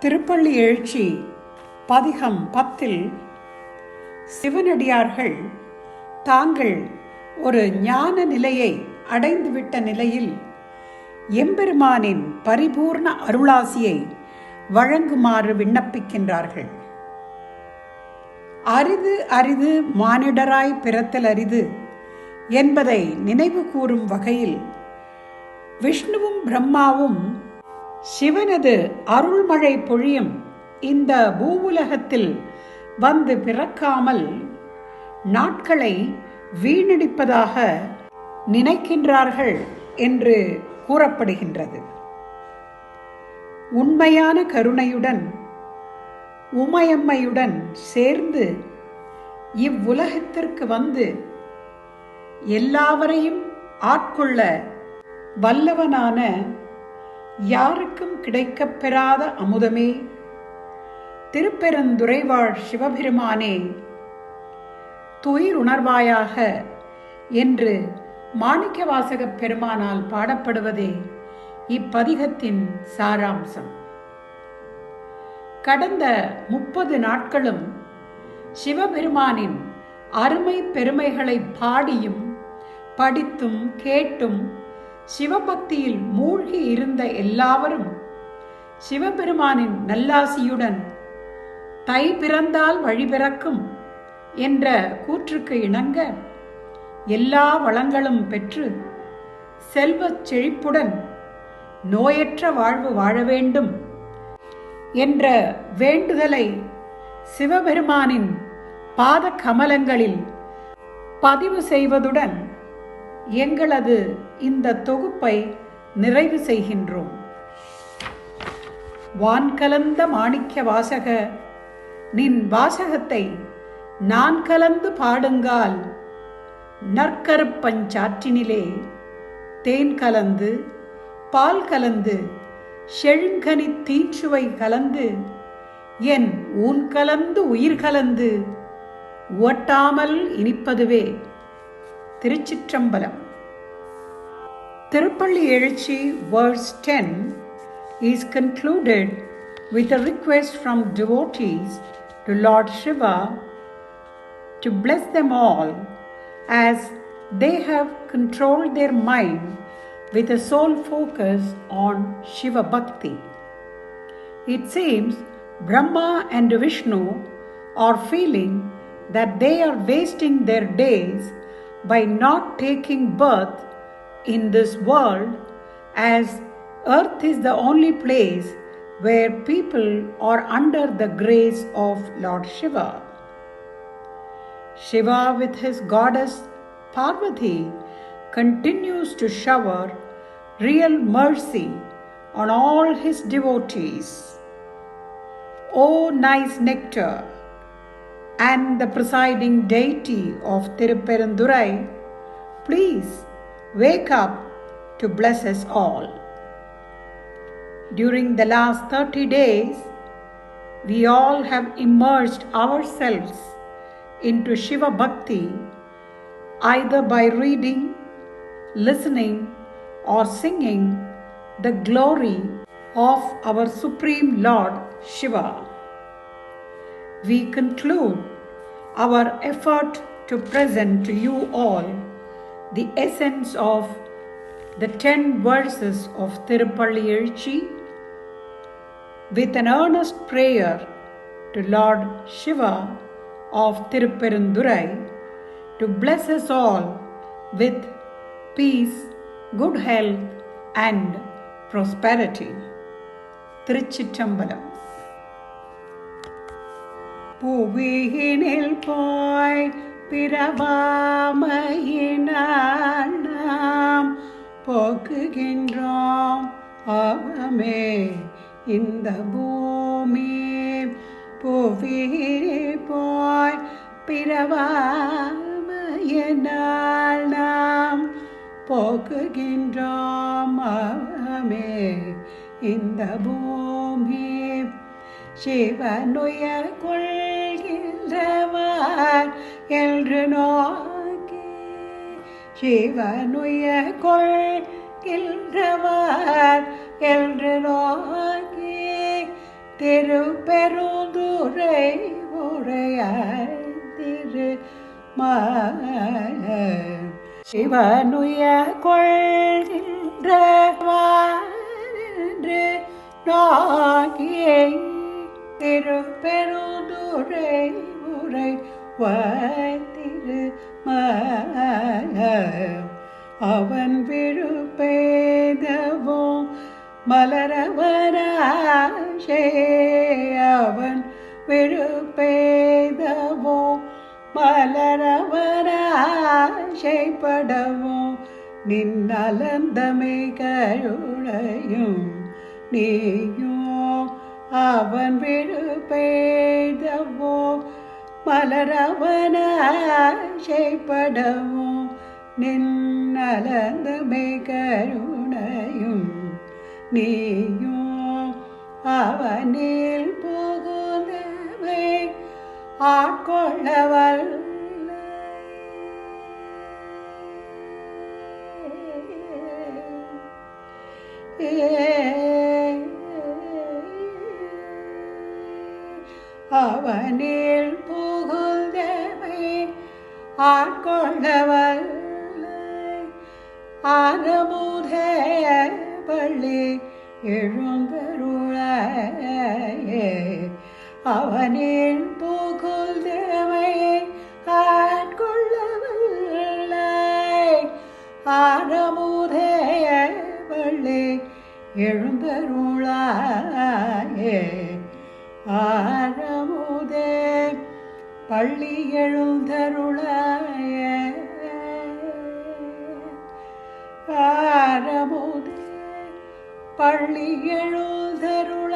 திருப்பள்ளி எழுச்சி பதிகம் பத்தில் சிவனடியார்கள் தாங்கள் ஒரு ஞான நிலையை அடைந்துவிட்ட நிலையில் எம்பெருமானின் பரிபூர்ண அருளாசியை வழங்குமாறு விண்ணப்பிக்கின்றார்கள். அரிது அரிது மானிடராய் பிறத்தல் அரிது என்பதை நினைவு கூறும் வகையில் விஷ்ணுவும் பிரம்மாவும் சிவனது அருள்மழை பொழியும் இந்த பூவுலகத்தில் வந்து பிறக்காமல் நாட்களை வீணடிப்பதாக நினைக்கின்றார்கள் என்று கூறப்படுகின்றது. உண்மையான கருணையுடன் உமையம்மையுடன் சேர்ந்து இவ்வுலகத்திற்கு வந்து எல்லாவரையும் ஆட்கொள்ள வல்லவனான யாருக்கும் கிடைக்கப் பெறாத அமுதமே. திருப்பெருந்துறைவாழ் சிவபெருமானே துயிருணர்வாயாக என்று மாணிக்கவாசகப் பெருமானால் பாடப்படுவதே இப்பதிகத்தின் சாராம்சம். கடந்த முப்பது நாட்களும் சிவபெருமானின் அருமை பெருமைகளை பாடியும் படித்தும் கேட்டும் சிவபக்தியில் மூழ்கி இருந்த எல்லாவரும் சிவபெருமானின் நல்லாசியுடன் தை பிறந்தால் வழி பிறக்கும் என்ற கூற்றுக்கு இணங்க எல்லா வளங்களும் பெற்று செல்வச் செழிப்புடன் நோயற்ற வாழ்வு வாழ வேண்டும் என்ற வேண்டுதலை சிவபெருமானின் பாத கமலங்களில் பதிவு செய்வதுடன் எங்களது இந்த தொகுப்பை நிறைவு செய்கின்றோம். வான்கலந்த மாணிக்க வாசக நின் வாசகத்தை நான் கலந்து பாடுங்கால் நற்கருப்பஞ்சாற்றினிலே தேன் கலந்து பால் கலந்து செழுங்கனி தீச்சுவை கலந்து என் ஊன் கலந்து உயிர் கலந்து ஓட்டாமல் இனிப்பதுவே திருச்சிற்றம்பலம் திருப்பள்ளி எழுச்சி verse 10 is concluded with a request from devotees to Lord Shiva to bless them all as they have controlled their mind with a sole focus on Shiva Bhakti. It seems Brahma and Vishnu are feeling that they are wasting their days by not taking birth in this world as earth is the only place where people are under the grace of Lord Shiva. Shiva, with his goddess Parvati, continues to shower real mercy on all his devotees. O nice nectar and the presiding deity of Tiruperandurai, please wake up to bless us all. During the last 30 days, we all have immersed ourselves into Shiva Bhakti either by reading, listening, or singing the glory of our Supreme Lord Shiva. We conclude our effort to present to you all the essence of the 10 verses of Tirupalli Elchi with an earnest prayer to Lord Shiva of Tiruperandurai to bless us all with peace, good health, and prosperity. திருச்சிற்றம்பலம் புவியினில் போய் பிறவாமையினால் நாம் போக்குகின்றோம். அவமே இந்த பூமி புவியில் போய் பிறவாமையினால் நாம் போக்குகின்றோம். அவமே இந்த பூமி சிவனுயர் கொள்கின்றவர் என்று நோக்கி. சிவனுயர் கொள்கின்றவர் என்று நோக்கி. திருப்பெருந்துரை உரையாய் திரு சிவனுய என்று நோக்கியே. திருப்பெருந்துரை உரை திரு அவன் விழுப்பேதவோ மலரவராஷே அவன் விழுப்பேதவும் மலரவராசைப்படவும் நின்னலந்தமை கருளையும் நீயும் அவன் விழுப்பேதவோ மலரவனாசைப்படவும் நின்னலந்தமை கருணையும் நீயும் அவனில் புகுந்தவை. ஆட்கொள்ளவல் அவனில் புகுந்தவை ஆட்கொள்ளவல் ஆரமுதே பள்ளி எழுந்தருள. அவனில் புகுந்தவை ஆட்கொள்ளவல்லை. ஆரமுதே பள்ளி எழுந்தருளாயே பள்ளி எழுந்தருளாய. ஆரமுதே பள்ளி எழுந்தருளாய.